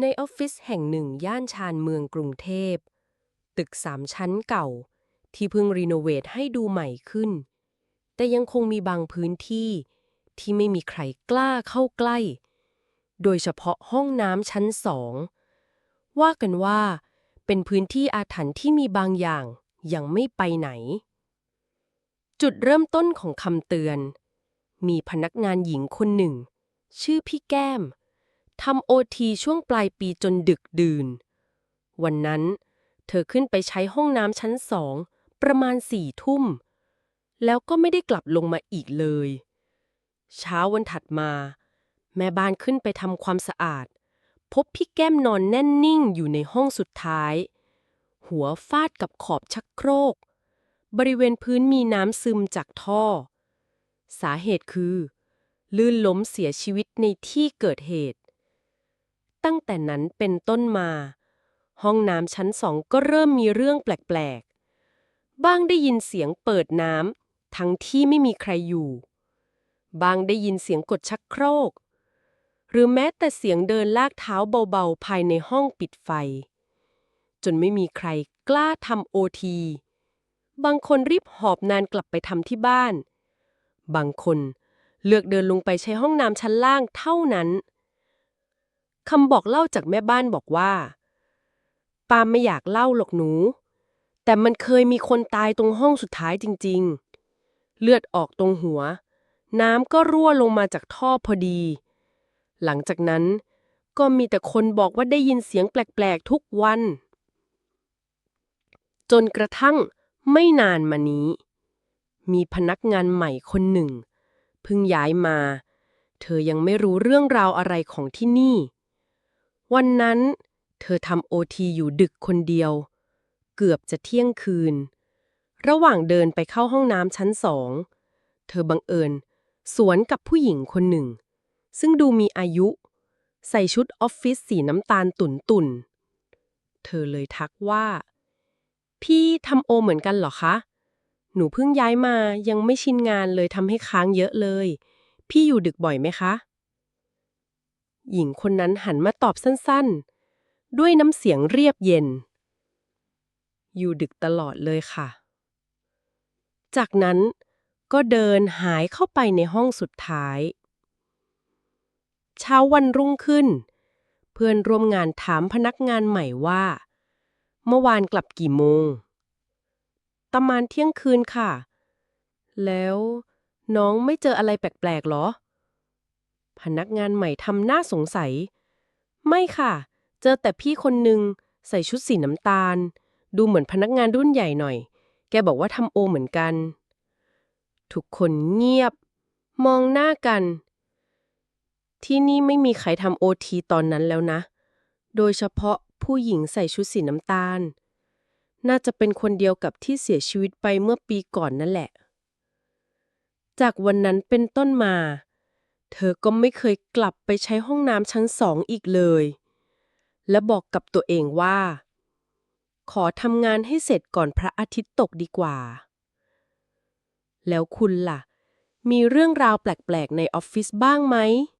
ในออฟฟิศแห่งหนึ่งย่านชานเมืองกรุงเทพ ตึกสามชั้นเก่า ที่เพิ่งรีโนเวทให้ดูใหม่ขึ้น แต่ยังคงมีบางพื้นที่ที่ไม่มีใครกล้าเข้าใกล้ โดยเฉพาะห้องน้ำชั้นสอง ว่ากันว่า เป็นพื้นที่อาถรรพ์ที่มีบางอย่างยังไม่ไปไหน จุดเริ่มต้นของคำเตือน มีพนักงานหญิงคนหนึ่ง ชื่อพี่แก้ม ทำโอทีช่วงปลายปีจนดึกดื่น วันนั้น เธอขึ้นไปใช้ห้องน้ำชั้นสอง ประมาณสี่ทุ่ม แล้วก็ไม่ได้กลับลงมาอีกเลย เช้าวันถัดมา แม่บ้านขึ้นไปทำความสะอาด พบพี่แก้มนอนแน่นนิ่งอยู่ในห้องสุดท้าย หัวฟาดกับขอบชักโครก บริเวณพื้นมีน้ำซึมจากท่อ สาเหตุคือ ลื่นล้มเสียชีวิตในที่เกิดเหตุ ตั้งแต่นั้นเป็นต้นมา ห้องน้ำชั้นสองก็เริ่มมีเรื่องแปลกๆ บ้างได้ยินเสียงเปิดน้ำทั้งที่ไม่มีใครอยู่ บางได้ยินเสียงกดชักโครก หรือแม้แต่เสียงเดินลากเท้าเบาๆ ภายในห้องปิดไฟ จนไม่มีใครกล้าทำโอที บางคนรีบหอบนานกลับไปทำที่บ้าน บางคนเลือกเดินลงไปใช้ห้องน้ำชั้นล่างเท่านั้น คำบอกเล่าจากแม่บ้านบอกว่า ปาไม่อยากเล่าหรอกหนู แต่มันเคยมีคนตายตรงห้องสุดท้ายจริง ๆ เลือดออกตรงหัว น้ำก็รั่วลงมาจากท่อพอดี หลังจากนั้นก็มีแต่คนบอกว่าได้ยินเสียงแปลกๆทุกวัน จนกระทั่งไม่นานมานี้ มีพนักงานใหม่คนหนึ่ง เพิ่งย้ายมา เธอยังไม่รู้เรื่องราวอะไรของที่นี่ วันนั้น เธอทำโอทีอยู่ดึกคนเดียว เกือบจะเที่ยงคืน ระหว่างเดินไปเข้าห้องน้ำชั้นสอง เธอบังเอิญ สวนกับผู้หญิงคนหนึ่ง ซึ่งดูมีอายุ ใส่ชุดออฟฟิศสีน้ำตาลตุ่นตุ่นๆเธอเลยทักว่า พี่ทำโอเหมือนกันเหรอคะ หนูเพิ่งย้ายมายังไม่ชินงานเลยทำให้ค้างเยอะเลย พี่อยู่ดึกบ่อยไหมคะ หญิงคนนั้นหันมาตอบสั้นๆ ด้วยน้ำเสียงเรียบเย็น อยู่ดึกตลอดเลยค่ะ จากนั้นก็เดินหายเข้าไปในห้องสุดท้าย เช้าวันรุ่งขึ้น เพื่อนร่วมงานถามพนักงานใหม่ว่า เมื่อวานกลับกี่โมงประมาณเที่ยงคืนค่ะ แล้วน้องไม่เจออะไรแปลกๆหรอ พนักงานใหม่ทำหน้าสงสัย ไม่ค่ะ เจอแต่พี่คนหนึ่งใส่ชุดสีน้ำตาล ดูเหมือนพนักงานรุ่นใหญ่หน่อย แกบอกว่าทำโอเหมือนกัน ทุกคนเงียบ มองหน้ากัน ที่นี่ไม่มีใครทำโอทีตอนนั้นแล้วนะ โดยเฉพาะผู้หญิงใส่ชุดสีน้ำตาล น่าจะเป็นคนเดียวกับที่เสียชีวิตไปเมื่อปีก่อนนั่นแหละ จากวันนั้นเป็นต้นมา เธอก็ไม่เคยกลับไปใช้ห้องน้ำชั้นสองอีกเลย และบอกกับตัวเองว่า ขอทำงานให้เสร็จก่อนพระอาทิตย์ตกดีกว่า แล้วคุณล่ะ มีเรื่องราวแปลก ๆ ในออฟฟิศบ้างไหม